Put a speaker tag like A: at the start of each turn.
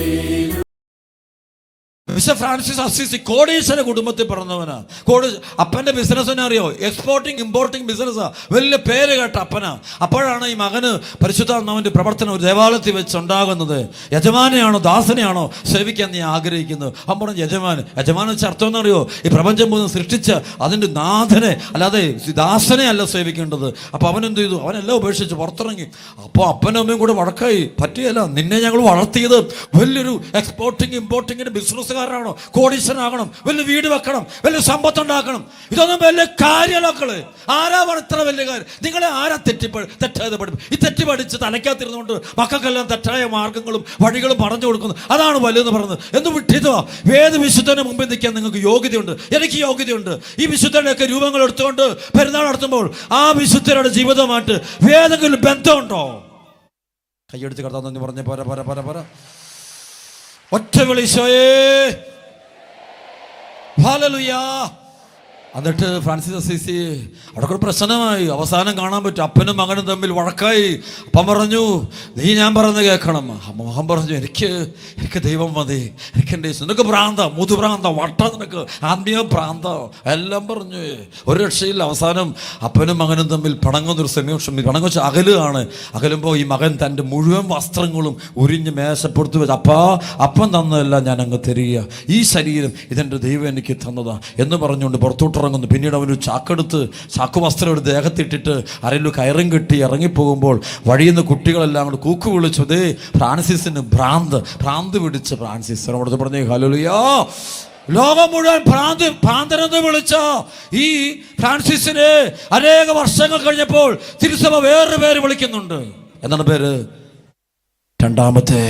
A: believe. വിശ Francis Assisi കോടീശ്വര കുടുംബത്തിൽ പിറന്നവനാണ് കോടി അപ്പന്റെ ബിസിനസ്സിനെ അറിയോ? എക്സ്പോർട്ടിങ് ഇമ്പോർട്ടിങ് ബിസിനസ്സാണ് വലിയ പേര് കേട്ട അപ്പനാ. അപ്പോഴാണ് ഈ മകന് പരിശുദ്ധാത്മാവിന്റെ പ്രവർത്തനം ഒരു ദേവാലയത്തിൽ വെച്ച് ഉണ്ടാകുന്നത് യജമാനെയാണോ ദാസനെയാണോ സേവിക്കാൻ നീ ആഗ്രഹിക്കുന്നത്? പറഞ്ഞു യജമാൻ യജമാൻ വെച്ച അർത്ഥം എന്നറിയോ? ഈ പ്രപഞ്ചം മൂന്ന് സൃഷ്ടിച്ച് അതിന്റെ നാഥനെ അല്ലാതെ ദാസനെ അല്ല സേവിക്കേണ്ടത്. അപ്പോൾ അവൻ ചെയ്തു? അവനെല്ലാം ഉപേക്ഷിച്ച് പുറത്തിറങ്ങി. അപ്പോൾ അപ്പനും അമ്മയും കൂടെ വഴക്കായി. പറ്റിയല്ല നിന്നെ ഞങ്ങൾ വളർത്തിയത് വലിയൊരു എക്സ്പോർട്ടിങ് ഇമ്പോർട്ടിങ്ങിന്റെ ബിസിനസ്സുകാരനാണോ കോടീശ്വരനാകണം. വലിയ വീട് വെക്കണം. വലിയ സമ്പത്ത് ഉണ്ടാക്കണം ഇതൊന്നും വലിയ കാര്യമാക്കൾ ആരാണ് ഇത്ര വലിയ കാര്യം? നിങ്ങളെ ആരാ തെറ്റിപ്പ തെറ്റാതെ പഠിപ്പ് ഈ തെറ്റി പഠിച്ച് തലയ്ക്കകത്തിരുന്നുകൊണ്ട് മക്കൾക്കെല്ലാം തെറ്റായ മാർഗങ്ങളും വഴികളും പറഞ്ഞു കൊടുക്കുന്നു. അതാണ് വലുതെന്ന് പറയുന്നത്. എന്ന് വിട്ടിതോ ഏത് വിശുദ്ധന് മുമ്പിൽ നിൽക്കാൻ നിങ്ങൾക്ക് യോഗ്യതയുണ്ട്? എനിക്ക് യോഗ്യതയുണ്ട്. ഈ വിശുദ്ധരുടെയൊക്കെ രൂപങ്ങൾ എടുത്തുകൊണ്ട് പെരുന്നാൾ നടത്തുമ്പോൾ ആ വിശുദ്ധരുടെ ജീവിതമായിട്ട് വേദങ്ങളിൽ ബന്ധമുണ്ടോ? കൈയെടുത്ത് കടത്താൻ തന്നെ പറഞ്ഞ പോരാ പോരാ പോരാ പോരാ. ഒറ്റ വിളിച്ചോയേ ഹാലലുയാ എന്നിട്ട് ഫ്രാൻസിസ് അസീസി അവിടെ ഒരു പ്രശ്നമായി. അവസാനം കാണാൻ പറ്റും. അപ്പനും മകനും തമ്മിൽ വഴക്കായി. അപ്പം പറഞ്ഞു നീ ഞാൻ പറഞ്ഞ് കേൾക്കണം. മോഹം പറഞ്ഞു എനിക്ക് എനിക്ക് ദൈവം മതി. എനിക്ക് എന്റെ. നിനക്ക് ഭ്രാന്ത മുതു പ്രാന്ത വട്ട നിനക്ക്. ആത്മീയ ഭ്രാന്ത. എല്ലാം പറഞ്ഞു. ഒരു രക്ഷയില്ല. അവസാനം അപ്പനും മകനും തമ്മിൽ പണങ്ങുന്നൊരു സമയം പണങ്ങ വെച്ച് അകലുകയാണ്. അകലുമ്പോൾ ഈ മകൻ തന്റെ മുഴുവൻ വസ്ത്രങ്ങളും ഉരിഞ്ഞ് മേശപ്പുറത്ത് വെച്ച് അപ്പാ അപ്പം തന്നതല്ല ഞാൻ അങ്ങ് തരിക. ഈ ശരീരം ഇതെന്റെ ദൈവം എനിക്ക് തന്നതാണ് എന്ന് പറഞ്ഞുകൊണ്ട് പുറത്തോട്ടിറങ്ങുന്നു പിന്നീട് അവനൊരു ചാക്കെടുത്ത് ചാക്കുവസ്ത്രം ഒരു ദേഹത്തിട്ടിട്ട് അരയിലു കയറും കെട്ടി ഇറങ്ങിപ്പോകുമ്പോൾ വഴിയിൽ നിന്ന് കുട്ടികളെല്ലാം കൂടെ കൂക്ക് വിളിച്ചു അതേ ഫ്രാൻസിസിന് ഭ്രാന്ത് ഭ്രാന്ത് പിടിച്ച് ഫ്രാൻസിസ്. അവിടുത്തെ പറഞ്ഞു ഹലോലിയോ ലോകം മുഴുവൻ ഭ്രാന്ത് ഭ്രാന്തനെന്ന് വിളിച്ച ഈ ഫ്രാൻസിസിനെ അനേക വർഷങ്ങൾ കഴിഞ്ഞപ്പോൾ തിരുസഭ വേറൊരു പേര് വിളിക്കുന്നുണ്ട്. എന്താണ് പേര്? രണ്ടാമത്തെ